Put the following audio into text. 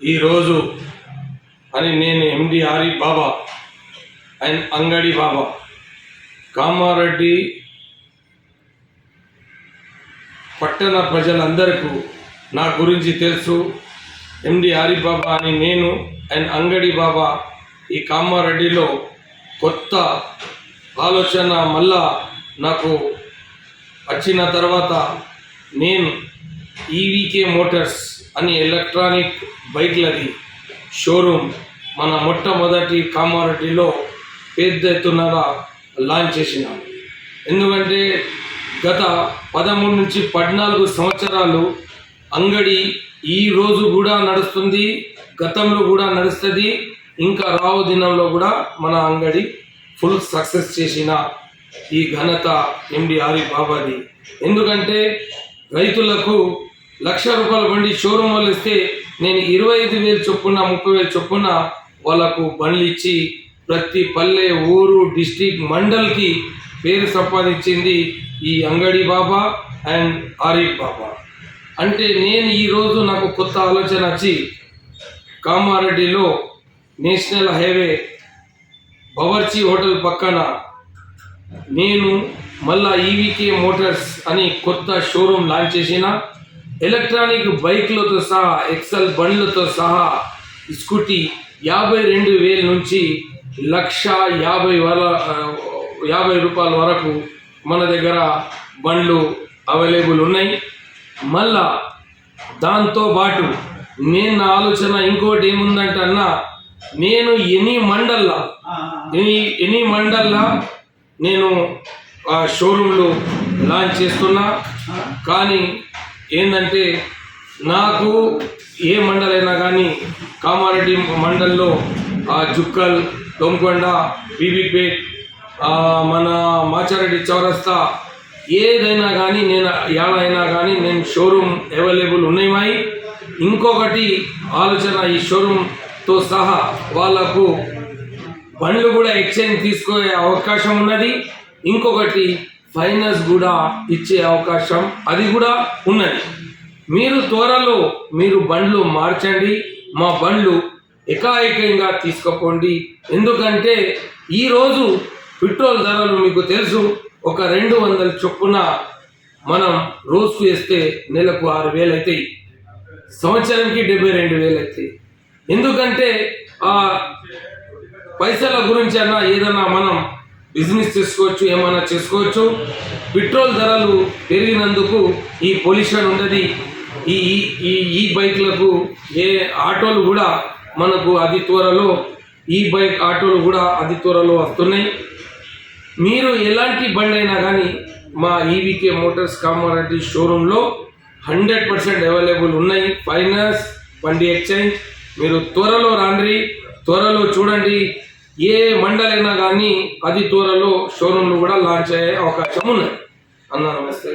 ఈరోజు అని నేను ఎండి ఆరి బాబా అండ్ అంగడి బాబా కామారెడ్డి పట్టణ ప్రజలందరికీ నా గురించి తెలుసు. ఎండి ఆరి బాబా అని నేను అండ్ అంగడి బాబా ఈ కామారెడ్డిలో కొత్త ఆలోచన మళ్ళా నాకు వచ్చిన తర్వాత నేను ఈవీకే మోటార్స్ అని ఎలక్ట్రానిక్ బైక్లది షోరూమ్ మన మొట్టమొదటి కామారెడ్డిలో పెద్ద ఎత్తునగా లాంచ్ చేసినాం. ఎందుకంటే గత పదమూడు నుంచి పద్నాలుగు సంవత్సరాలు అంగడి ఈ రోజు కూడా నడుస్తుంది గతంలో కూడా నడుస్తుంది ఇంకా రావు దినంలో కూడా మన అంగడి ఫుల్ సక్సెస్ చేసిన ఈ ఘనత ఎండి ఆరి బాబాది. ఎందుకంటే రైతులకు లక్ష రూపాయల బండి షోరూమ్ వాళ్ళు ఇస్తే నేను ఇరవై ఐదు వేలు చొప్పున ముప్పై వేలు చొప్పున వాళ్ళకు బండ్లు ఇచ్చి ప్రతి పల్లె ఊరు డిస్టిక్ మండల్కి పేరు సంపాదించింది ఈ అంగడి బాబా అండ్ ఆరిఫ్ బాబా. అంటే నేను ఈరోజు నాకు కొత్త ఆలోచన వచ్చి కామారెడ్డిలో నేషనల్ హైవే బవర్చి హోటల్ పక్కన నేను మళ్ళా ఈవీకే మోటార్స్ అని కొత్త షోరూమ్ లాంచ్ చేసిన. ఎలక్ట్రానిక్ బైక్లతో సహా ఎక్సెల్ బండ్లతో సహా స్కూటీ యాభై రెండు వేల నుంచి లక్ష యాభై వల యాభై రూపాయల వరకు మన దగ్గర బండ్లు అవైలబుల్ ఉన్నాయి. మళ్ళా దాంతో పాటు నేను నా ఆలోచన ఇంకోటి ఏముందంటే అన్న నేను ఎనీ మండల్లా ఎనీ ఎనీ మండల్లా నేను ఆ షోరూమ్లు లాంచ్ చేస్తున్నా. కానీ ఏంటంటే నాకు ఏ మండలైనా కానీ కామారెడ్డి మండల్లో ఆ జుక్కల్ దొంకొండ బీబీపేట్ మన మాచారెడ్డి చౌరస్తా ఏదైనా కానీ నేను ఏడైనా కానీ నేను షోరూమ్ అవైలబుల్ ఉన్నాయి ఇంకొకటి ఆలోచన ఈ తో సహా వాళ్ళకు బండ్లు కూడా ఎక్స్చేంజ్ తీసుకునే అవకాశం ఉన్నది. ఇంకొకటి ఫైనాన్స్ కూడా ఇచ్చే అవకాశం అది కూడా ఉన్నది. మీరు త్వరలో మీరు బండ్లు మార్చండి మా బండ్లు ఎకాఎకంగా తీసుకోకండి ఎందుకంటే ఈరోజు పెట్రోల్ ధరలు మీకు తెలుసు ఒక రెండు వందల చొప్పున మనం రోజుకు వేస్తే నెలకు ఆరు వేలు అవుతాయి సంవత్సరానికి డెబ్బై రెండు వేలు అవుతాయి ఎందుకంటే ఆ పైసల గురించి అన్నా ఏదన్నా మనం బిజినెస్ చేసుకోవచ్చు ఏమైనా చేసుకోవచ్చు పెట్రోల్ ధరలు పెరిగినందుకు ఈ పొల్యూషన్ ఉన్నది ఈ ఈ- ఈ ఈ బైక్లకు ఏ ఆటోలు కూడా మనకు అతి త్వరలో ఈ బైక్ ఆటోలు కూడా అతి త్వరలో వస్తున్నాయి. మీరు ఎలాంటి బండి అయినా కానీ మా ఈవీకే మోటార్స్ కామారెడ్డి షోరూంలో హండ్రెడ్ పర్సెంట్ అవైలబుల్ ఉన్నాయి. ఫైనాన్స్ బండి ఎక్స్చేంజ్ మీరు త్వరలో రాండ్రి త్వరలో చూడండి. ఏ మండలైనా కానీ అది త్వరలో షోరూంలు కూడా లాంచ్ అయ్యే అవకాశం ఉన్నది. అన్న నమస్తే.